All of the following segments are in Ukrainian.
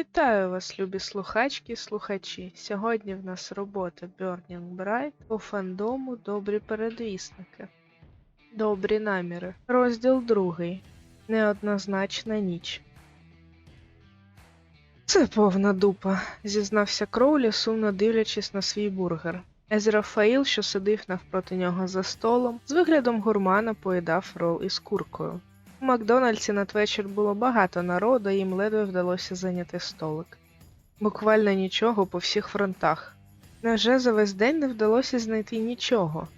Вітаю вас, любі слухачки і слухачі. Сьогодні в нас робота Burning Bright по фандому Добрі передвісники. Добрі наміри. Розділ другий. Неоднозначна ніч. Це повна дупа, зізнався Кроулі, сумно дивлячись на свій бургер. Езерафаїл, що сидів навпроти нього за столом, з виглядом гурмана поїдав рол із куркою. У Макдональдсі надвечір було багато народу, їм ледве вдалося зайняти столик. Буквально нічого по всіх фронтах. Невже за весь день не вдалося знайти нічого?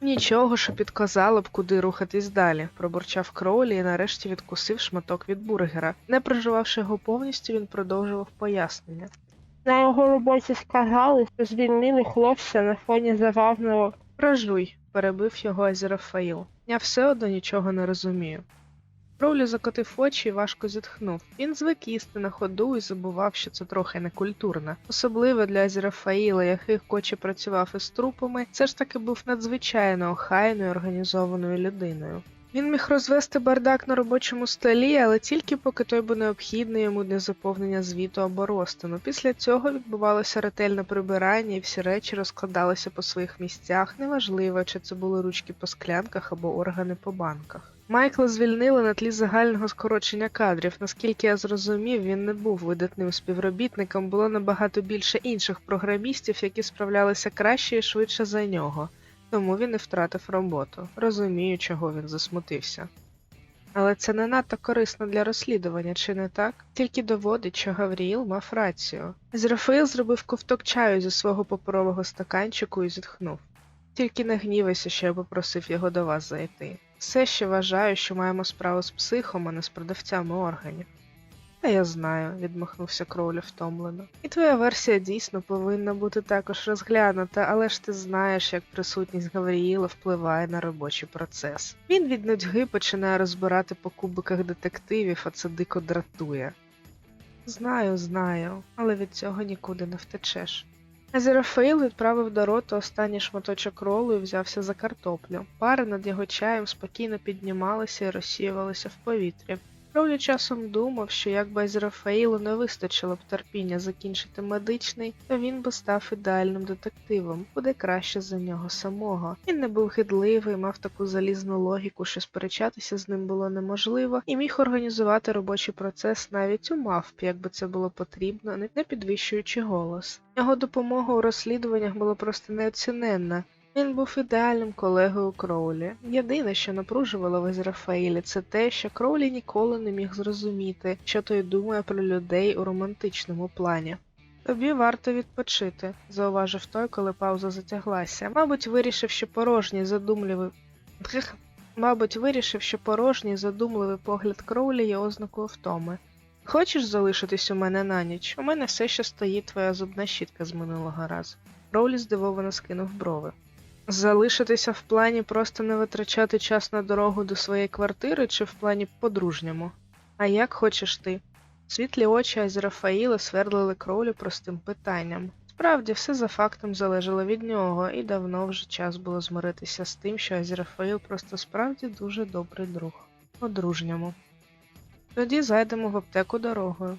Нічого, що підказало б, куди рухатись далі, пробурчав Кроулі і нарешті відкусив шматок від бургера. Не проживавши його повністю, він продовжував пояснення. На його роботі сказали, що звільнили хлопця на фоні забавного. Прожуй, перебив його Азерафаїл. Я все одно нічого не розумію. Кроулі закотив очі і важко зітхнув. Він звик їсти на ходу і забував, що це трохи некультурно. Особливо для Азерафаїла, який хоче працював із трупами, це ж таки був надзвичайно охайною організованою людиною. Він міг розвести бардак на робочому столі, але тільки поки той був необхідний йому для заповнення звіту або розтину. Після цього відбувалося ретельне прибирання, і всі речі розкладалися по своїх місцях, неважливо, чи це були ручки по склянках або органи по банках. Майкла звільнили на тлі загального скорочення кадрів. Наскільки я зрозумів, він не був видатним співробітником, було набагато більше інших програмістів, які справлялися краще і швидше за нього тому він і втратив роботу. Розумію, чого він засмутився. Але це не надто корисно для розслідування, чи не так? Тільки доводить, що Гавріїл мав рацію. Зрафаїл зробив ковток чаю зі свого паперового стаканчику і зітхнув. Тільки не гнівайся, що я попросив його до вас зайти. Все ще вважаю, що маємо справу з психом, а не з продавцями органів. Та я знаю, відмахнувся Кроулі втомлено. І твоя версія дійсно повинна бути також розглянута, але ж ти знаєш, як присутність Гавріїла впливає на робочий процес. Він від нудьги починає розбирати по кубиках детективів, а це дико дратує. Знаю, знаю, але від цього нікуди не втечеш. Азерафаїл відправив до рота останній шматочок ролу і взявся за картоплю. Пари над його чаєм спокійно піднімалися і розсіювалися в повітрі. Кроулі часом думав, що якби Азерафаїлу не вистачило б терпіння закінчити медичний, то він би став ідеальним детективом, буде краще за нього самого. Він не був хидливий, мав таку залізну логіку, що сперечатися з ним було неможливо, і міг організувати робочий процес навіть у мавпі, якби це було потрібно, не підвищуючи голос. Його допомога у розслідуваннях була просто неоціненна. Він був ідеальним колегою Кроулі. Єдине, що напружувало в Ізрафаїлі, це те, що Кроулі ніколи не міг зрозуміти, що той думає про людей у романтичному плані. Тобі варто відпочити, зауважив той, коли пауза затяглася. Мабуть, вирішив, що порожній задумливий. Мабуть, вирішив, що порожній задумливий погляд Кроулі є ознакою втоми. Хочеш залишитись у мене на ніч? У мене все ще стоїть твоя зубна щітка з минулого разу. Кроулі здивовано скинув брови. Залишитися в плані просто не витрачати час на дорогу до своєї квартири чи в плані по-дружньому? А як хочеш ти? Світлі очі Азерафаїла свердлили кроулі простим питанням. Справді, все за фактом залежало від нього, і давно вже час було змиритися з тим, що Азерафаїл просто справді дуже добрий друг. По-дружньому. Тоді зайдемо в аптеку дорогою.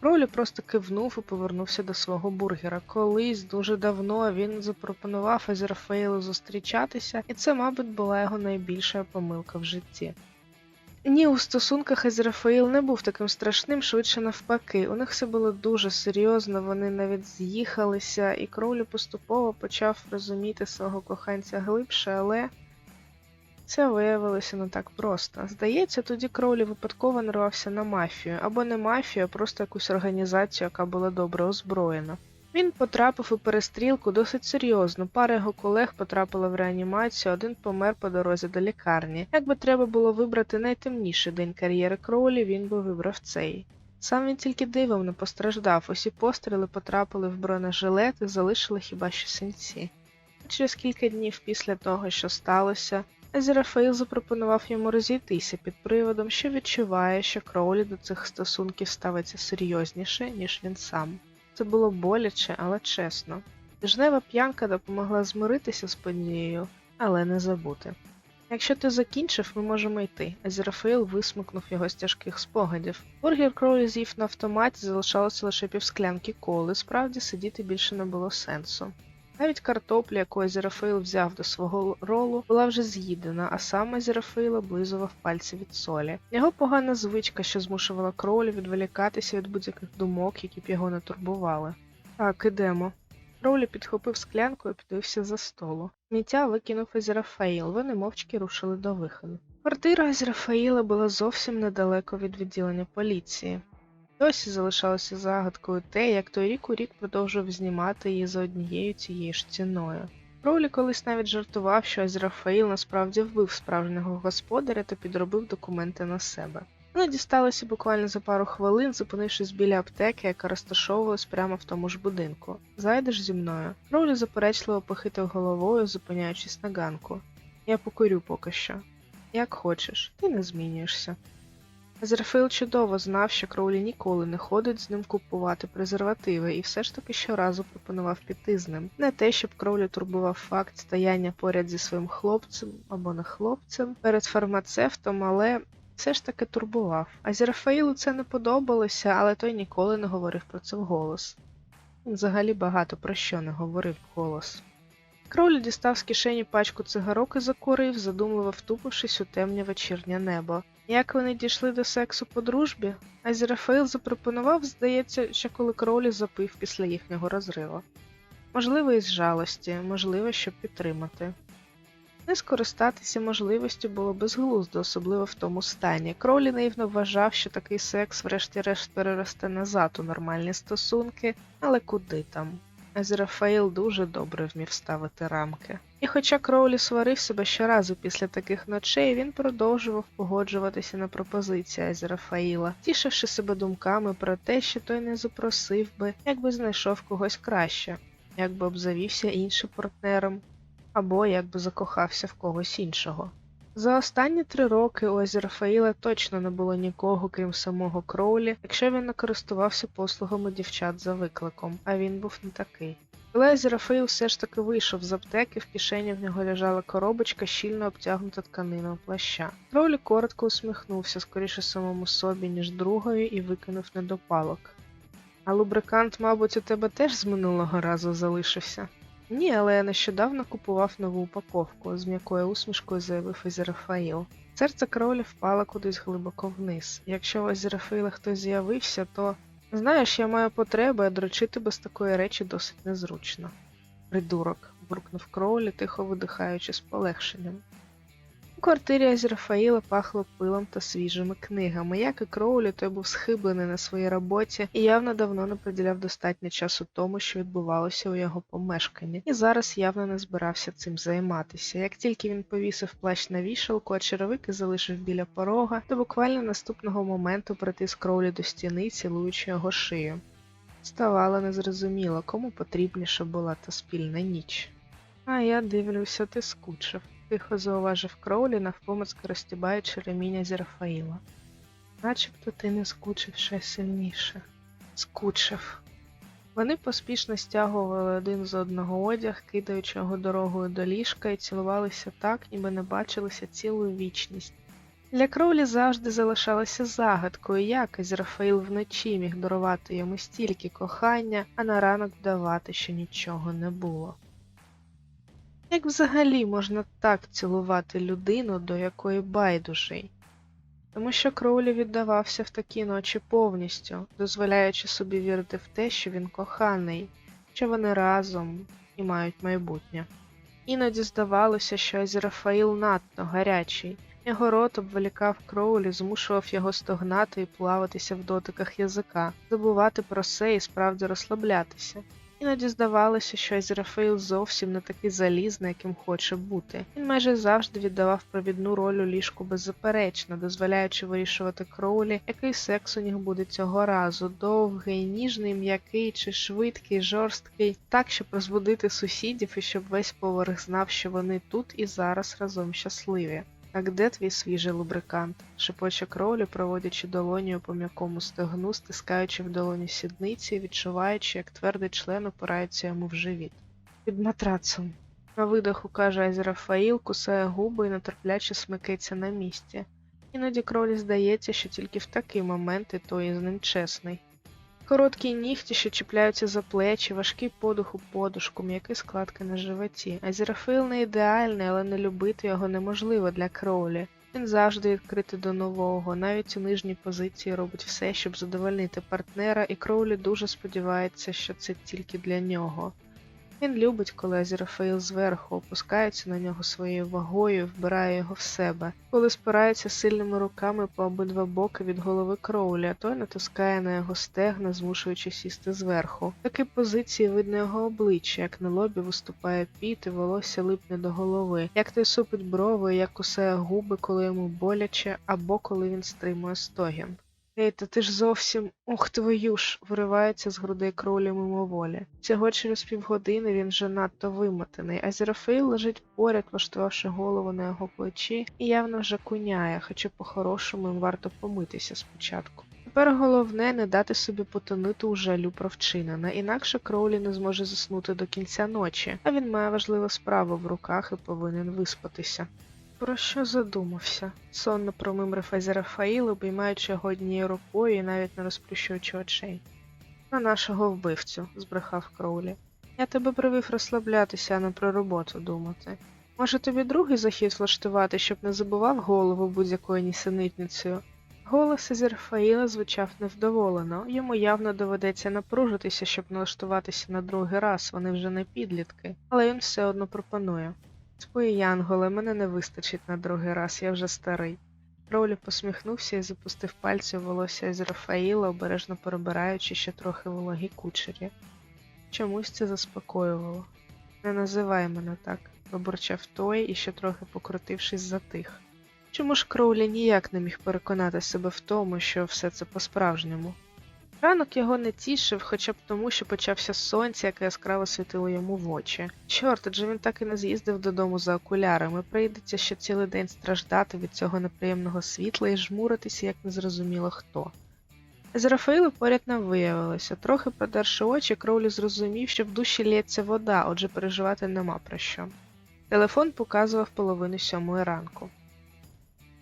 Кролі просто кивнув і повернувся до свого бургера. Колись дуже давно він запропонував Азерфейлу зустрічатися, і це, мабуть, була його найбільша помилка в житті. Ні, у стосунках Азерафаїл не був таким страшним, швидше навпаки. У них все було дуже серйозно, вони навіть з'їхалися, і Кроулі поступово почав розуміти свого коханця глибше, але. Це виявилося не так просто. Здається, тоді Кроулі випадково нарвався на мафію, або не мафію, а просто якусь організацію, яка була добре озброєна. Він потрапив у перестрілку досить серйозно. Пара його колег потрапила в реанімацію, один помер по дорозі до лікарні. Якби треба було вибрати найтемніший день кар'єри Кроулі, він би вибрав цей. Сам він тільки дивом не постраждав, усі постріли потрапили в бронежилет і залишили хіба що синці. Через кілька днів після того, що сталося, Азерафаїл запропонував йому розійтися під приводом, що відчуває, що Кроулі до цих стосунків ставиться серйозніше, ніж він сам. Це було боляче, але чесно. Тижнева п'янка допомогла змиритися з подією, але не забути. Якщо ти закінчив, ми можемо йти. А Азерафаїл висмикнув його з тяжких спогадів. Бургер Кроулі з'їв на автоматі, залишалося лише півсклянки коли, справді сидіти більше не було сенсу. Навіть картопля, яку Азерафаїл взяв до свого ролу, була вже з'їдена, а сам Азерафаїл облизував пальці від солі. Його погана звичка, що змушувала Кроулі відволікатися від будь-яких думок, які б його не турбували. Так, ідемо. Кроулі підхопив склянку і підвівся за столу. Міття викинув Азерафаїл, вони мовчки рушили до виходу. Квартира Азерафаїла була зовсім недалеко від відділення поліції. Досі залишалося загадкою те, як той рік у рік продовжував знімати її за однією цією ж ціною. Кроулі колись навіть жартував, що Азерафаїл насправді вбив справжнього господаря та підробив документи на себе. Вони дісталися буквально за пару хвилин, зупинившись біля аптеки, яка розташовувалась прямо в тому ж будинку. Зайдеш зі мною. Кроулі заперечливо похитав головою, зупиняючись на ганку. Я покурю поки що. Як хочеш, ти не змінюєшся. Азерфейл чудово знав, що Кроулі ніколи не ходить з ним купувати презервативи, і все ж таки щоразу пропонував піти з ним. Не те, щоб Кроулі турбував факт стояння поряд зі своїм хлопцем або не хлопцем перед фармацевтом, але все ж таки турбував. Азерафаїлу це не подобалося, але той ніколи не говорив про це вголос. Взагалі багато про що не говорив вголос. Кроулі дістав з кишені пачку цигарок і закурив, задумливо втупившись у темне вечірнє небо. Як вони дійшли до сексу по дружбі, Азерафаїл запропонував, здається, ще коли Кроулі запив після їхнього розриву. Можливо, із жалості, можливо, щоб підтримати. Не скористатися можливістю було безглуздо, особливо в тому стані. Кроулі наївно вважав, що такий секс, врешті-решт, переросте назад у нормальні стосунки, але куди там? Азерафаїл дуже добре вмів ставити рамки. І хоча Кроулі сварив себе щоразу після таких ночей, він продовжував погоджуватися на пропозиції Айзерафаїла, тішивши себе думками про те, що той не запросив би, якби знайшов когось краще, якби обзавівся іншим партнером, або якби закохався в когось іншого. За останні три роки у Азерафаїла точно не було нікого, крім самого Кроулі, якщо він не користувався послугами дівчат за викликом, а він був не такий. Коли Азерафаїл все ж таки вийшов з аптеки, в кишені в нього лежала коробочка, щільно обтягнута тканиною плаща. Кроулі коротко усміхнувся, скоріше самому собі, ніж другою, і викинув недопалок. А лубрикант, мабуть, у тебе теж з минулого разу залишився. Ні, але я нещодавно купував нову упаковку, з м'якою усмішкою заявив Азерафаїл. Серце кроля впало кудись глибоко вниз. Якщо у Азерафаїла хтось з'явився, то знаєш, я маю потреби, а дрочити без такої речі досить незручно. Придурок, буркнув Кроулі, тихо видихаючи з полегшенням. У квартирі Азерафаїла пахло пилом та свіжими книгами. Як і Кроулі, той був схиблений на своїй роботі і явно давно не приділяв достатньо часу тому, що відбувалося у його помешканні, і зараз явно не збирався цим займатися. Як тільки він повісив плащ на вішалку, а черевики залишив біля порога, то буквально наступного моменту притис Кроулі до стіни, цілуючи його шию. Ставало незрозуміло, кому потрібніша була та спільна ніч. А я дивлюся, ти скучив тихо зауважив Кроулі, навпомацьки розтібаючи реміння Зерафаїла. Начебто ти не скучив ще сильніше. Скучив. Вони поспішно стягували один з одного одяг, кидаючи його дорогою до ліжка, і цілувалися так, ніби не бачилися цілу вічність. Для Кроулі завжди залишалося загадкою, як Ізрафаїл вночі міг дарувати йому стільки кохання, а на ранок вдавати, що нічого не було. Як взагалі можна так цілувати людину, до якої байдужий? Тому що Кроулі віддавався в такі ночі повністю, дозволяючи собі вірити в те, що він коханий, що вони разом і мають майбутнє. Іноді здавалося, що Азерафаїл надто гарячий, його рот обволікав Кроулі, змушував його стогнати і плаватися в дотиках язика, забувати про це і справді розслаблятися. Іноді здавалося, що Азерафаїл зовсім не такий залізний, яким хоче бути. Він майже завжди віддавав провідну роль у ліжку беззаперечно, дозволяючи вирішувати Кроулі, який секс у них буде цього разу довгий, ніжний, м'який чи швидкий, жорсткий, так, щоб розбудити сусідів і щоб весь поверх знав, що вони тут і зараз разом щасливі. Так де твій свіжий лубрикант? шепоче кролі, проводячи долонію по м'якому стегну, стискаючи в долоні сідниці, відчуваючи, як твердий член опирається йому в живіт. Під матрацом. На видоху каже Азерафаїл, кусає губи і нетерпляче смикається на місці. Іноді кролі здається, що тільки в такий момент і той із ним чесний. Короткі нігті, що чіпляються за плечі, важкий подух у подушку, м'які складки на животі. Азерафаїл не ідеальний, але не любити його неможливо для кролі. Він завжди відкритий до нового, навіть у нижній позиції робить все, щоб задовольнити партнера, і Кроулі дуже сподівається, що це тільки для нього. Він любить, коли Азерафаїл зверху опускається на нього своєю вагою, вбирає його в себе, коли спирається сильними руками по обидва боки від голови Кроулі, а той натискає на його стегна, змушуючи сісти зверху. В такій позиції видно його обличчя, як на лобі виступає піт і волосся липне до голови, як той супить брови, як кусає губи, коли йому боляче, або коли він стримує стогін. Ей, та ти ж зовсім ух твою ж, виривається з грудей кролі мимоволі. Всього через півгодини він вже надто вимотаний, а Зерафаїл лежить поряд, влаштувавши голову на його плечі, і явно вже куняє, хоча по-хорошому їм варто помитися спочатку. Тепер головне не дати собі потонути у жалю про вчинене, інакше Кроулі не зможе заснути до кінця ночі, а він має важливу справу в руках і повинен виспатися. Про що задумався? Сонно промимрив Азерафаїл, обіймаючи його однією рукою і навіть не розплющуючи очей. На нашого вбивцю, збрехав Кроулі. Я тебе привів розслаблятися, а не про роботу думати. Може тобі другий захід влаштувати, щоб не забував голову будь-якою нісенітницею? Голос Азерфаїла звучав невдоволено, йому явно доведеться напружитися, щоб налаштуватися на другий раз, вони вже не підлітки, але він все одно пропонує. Твої янголи, мене не вистачить на другий раз, я вже старий. Роулі посміхнувся і запустив пальці в волосся з Рафаїла, обережно перебираючи ще трохи вологі кучері. Чомусь це заспокоювало. Не називай мене так, пробурчав той і ще трохи покрутившись затих. Чому ж Кроулі ніяк не міг переконати себе в тому, що все це по-справжньому? Ранок його не тішив, хоча б тому, що почався сонце, яке яскраво світило йому в очі. Чорт, адже він так і не з'їздив додому за окулярами. Прийдеться ще цілий день страждати від цього неприємного світла і жмуритися, як незрозуміло хто. З Рафаїлу поряд не виявилося. Трохи продерши очі, Кроулі зрозумів, що в душі лється вода, отже переживати нема про що. Телефон показував половину сьомої ранку.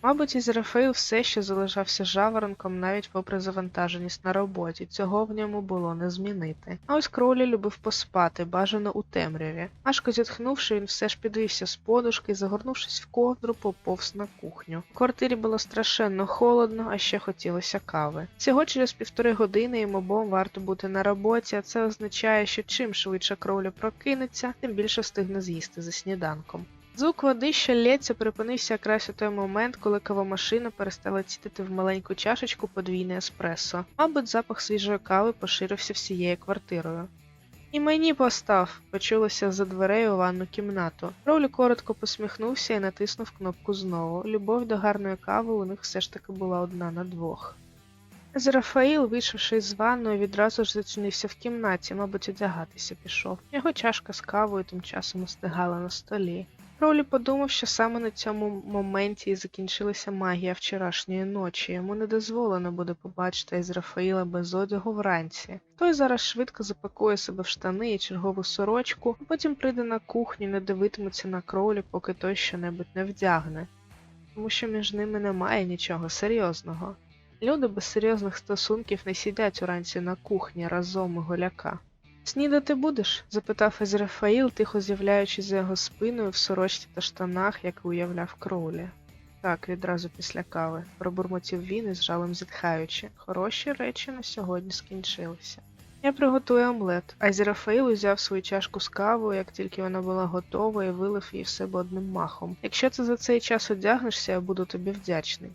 Мабуть, Ізрафаїл все ще залишався жаворонком навіть попри завантаженість на роботі, цього в ньому було не змінити. А ось Кроулі любив поспати, бажано у темряві. Важко зітхнувши, він все ж підвівся з подушки і, загорнувшись в ковдру, поповз на кухню. В квартирі було страшенно холодно, а ще хотілося кави. Всього через півтори години їм обом варто бути на роботі, а це означає, що чим швидше Кроулі прокинеться, тим більше встигне з'їсти за сніданком. Звук води, що лється, припинився якраз у той момент, коли кавомашина перестала цідити в маленьку чашечку подвійне еспресо. Мабуть, запах свіжої кави поширився всією квартирою. І мені постав, почулося за дверей у ванну кімнату. Роулі коротко посміхнувся і натиснув кнопку знову. Любов до гарної кави у них все ж таки була одна на двох. Зерафаїл, вийшовши з ванної, відразу ж зачинився в кімнаті, мабуть, одягатися пішов. Його чашка з кавою тим часом остигала на столі. Ролі подумав, що саме на цьому моменті і закінчилася магія вчорашньої ночі. Йому не дозволено буде побачити із Рафаїла без одягу вранці. Той зараз швидко запакує себе в штани і чергову сорочку, а потім прийде на кухню, і не дивитиметься на кролі, поки той щонебудь не вдягне. Тому що між ними немає нічого серйозного. Люди без серйозних стосунків не сидять уранці на кухні разом у голяка. Снідати будеш? запитав Езрафаїл, тихо з'являючись за його спиною в сорочці та штанах, як уявляв Кроулі. Так, відразу після кави, пробурмотів він із жалем зітхаючи. Хороші речі на сьогодні скінчилися. Я приготую омлет, а Зерафаїл узяв свою чашку з кавою, як тільки вона була готова, і вилив її в себе одним махом. Якщо ти за цей час одягнешся, я буду тобі вдячний.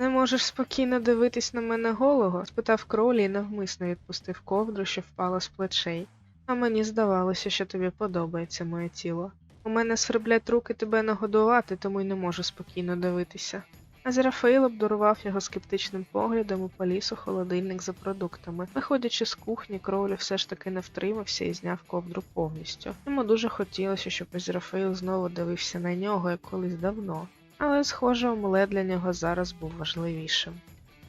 Не можеш спокійно дивитись на мене голого? спитав Кролі і навмисно відпустив ковдру, що впала з плечей. А мені здавалося, що тобі подобається моє тіло. У мене сверблять руки тебе нагодувати, тому й не можу спокійно дивитися. А Зерафаїл обдарував його скептичним поглядом і поліз у холодильник за продуктами. Виходячи з кухні, Кроулі все ж таки не втримався і зняв ковдру повністю. Йому дуже хотілося, щоб Зерафаїл знову дивився на нього, як колись давно але, схоже, омлет для нього зараз був важливішим.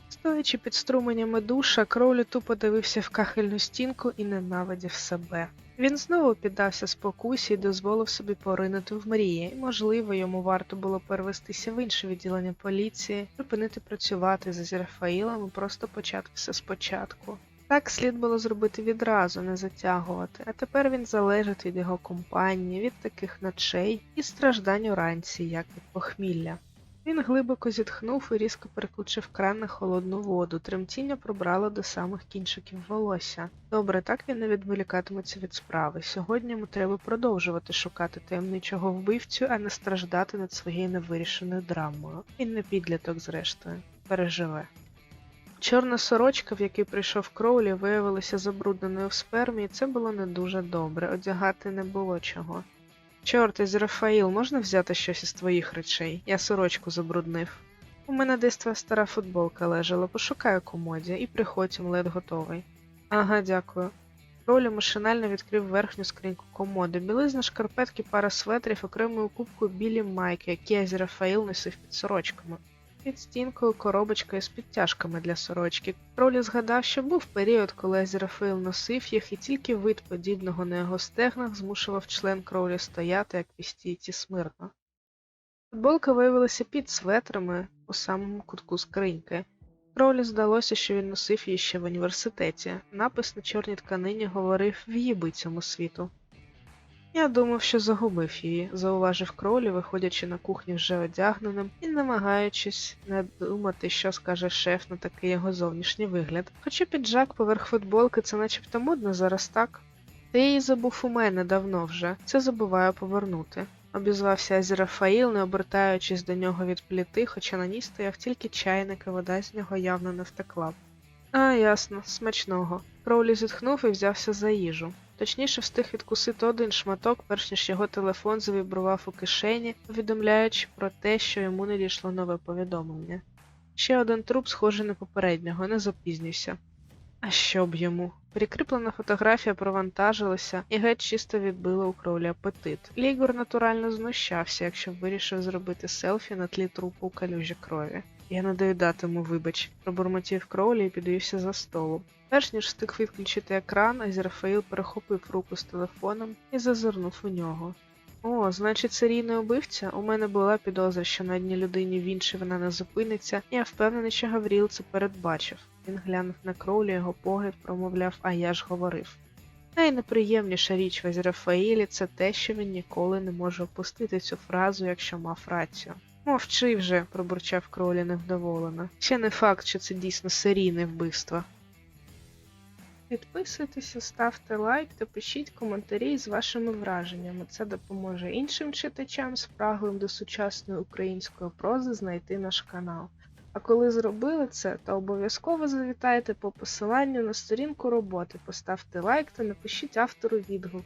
Стоячи під струменями душа, Кроулі тупо дивився в кахельну стінку і ненавидів себе. Він знову піддався спокусі і дозволив собі поринути в мрії, і, можливо, йому варто було перевестися в інше відділення поліції, припинити працювати за Зірафаїлом і просто почати все спочатку. Так слід було зробити відразу, не затягувати, а тепер він залежить від його компанії, від таких ночей і страждань уранці, як від похмілля. Він глибоко зітхнув і різко переключив кран на холодну воду. Тремтіння пробрало до самих кінчиків волосся. Добре, так він не відволікатиметься від справи. Сьогодні йому треба продовжувати шукати таємничого вбивцю, а не страждати над своєю невирішеною драмою. Він не підліток, зрештою, переживе. Чорна сорочка, в якій прийшов Кроулі, виявилася забрудненою в спермі, і це було не дуже добре. Одягати не було чого. Чорт, із Рафаїл, можна взяти щось із твоїх речей? Я сорочку забруднив. У мене десь твоя стара футболка лежала, пошукаю комоді і приходь омлет готовий. Ага, дякую. Ролі машинально відкрив верхню скриньку комоди. Білизна, шкарпетки, пара светрів, окремою кубкою білі майки, які Азірафаїл носив під сорочками. Під стінкою коробочка із підтяжками для сорочки. Ролі згадав, що був період, коли Азірафаїл носив їх, і тільки вид подібного на його стегнах змушував член Кроулі стояти, як в стійці смирно. Футболка виявилася під светрами у самому кутку скриньки. Кроулі здалося, що він носив її ще в університеті. Напис на чорній тканині говорив «В'їби цьому світу. Я думав, що загубив її, зауважив Кроулі, виходячи на кухню вже одягненим і намагаючись не думати, що скаже шеф на такий його зовнішній вигляд. Хоча піджак поверх футболки це начебто модно зараз так. Ти її забув у мене давно вже, це забуваю повернути. Обізвався Азірафаїл, не обертаючись до нього від пліти, хоча на ній стояв тільки чайник, і вода з нього явно не втекла. А, ясно, смачного. Кроулі зітхнув і взявся за їжу. Точніше встиг відкусити один шматок, перш ніж його телефон завібрував у кишені, повідомляючи про те, що йому не дійшло нове повідомлення. Ще один труп, схожий на попереднього, не запізнюйся. А що б йому? Прикріплена фотографія провантажилася і геть чисто відбила у кровлі апетит. Лігор натурально знущався, якщо вирішив зробити селфі на тлі трупу у калюжі крові. Я не доїдатиму, вибач, пробурмотів Кроулі і підвівся за столу. Перш ніж встиг відключити екран, Азірафаїл перехопив руку з телефоном і зазирнув у нього. О, значить, серійний убивця? У мене була підозра, що на одній людині в іншій вона не зупиниться, і я впевнений, що Гавріл це передбачив. Він глянув на Кроулі, його погляд промовляв, а я ж говорив. Найнеприємніша річ в Азірафаїлі це те, що він ніколи не може опустити цю фразу, якщо мав рацію. Мовчи вже, пробурчав Кролі невдоволено. Ще не факт, що це дійсно серійне вбивство. Підписуйтеся, ставте лайк та пишіть коментарі з вашими враженнями. Це допоможе іншим читачам, спраглим до сучасної української прози знайти наш канал. А коли зробили це, то обов'язково завітайте по посиланню на сторінку роботи, поставте лайк та напишіть автору відгук.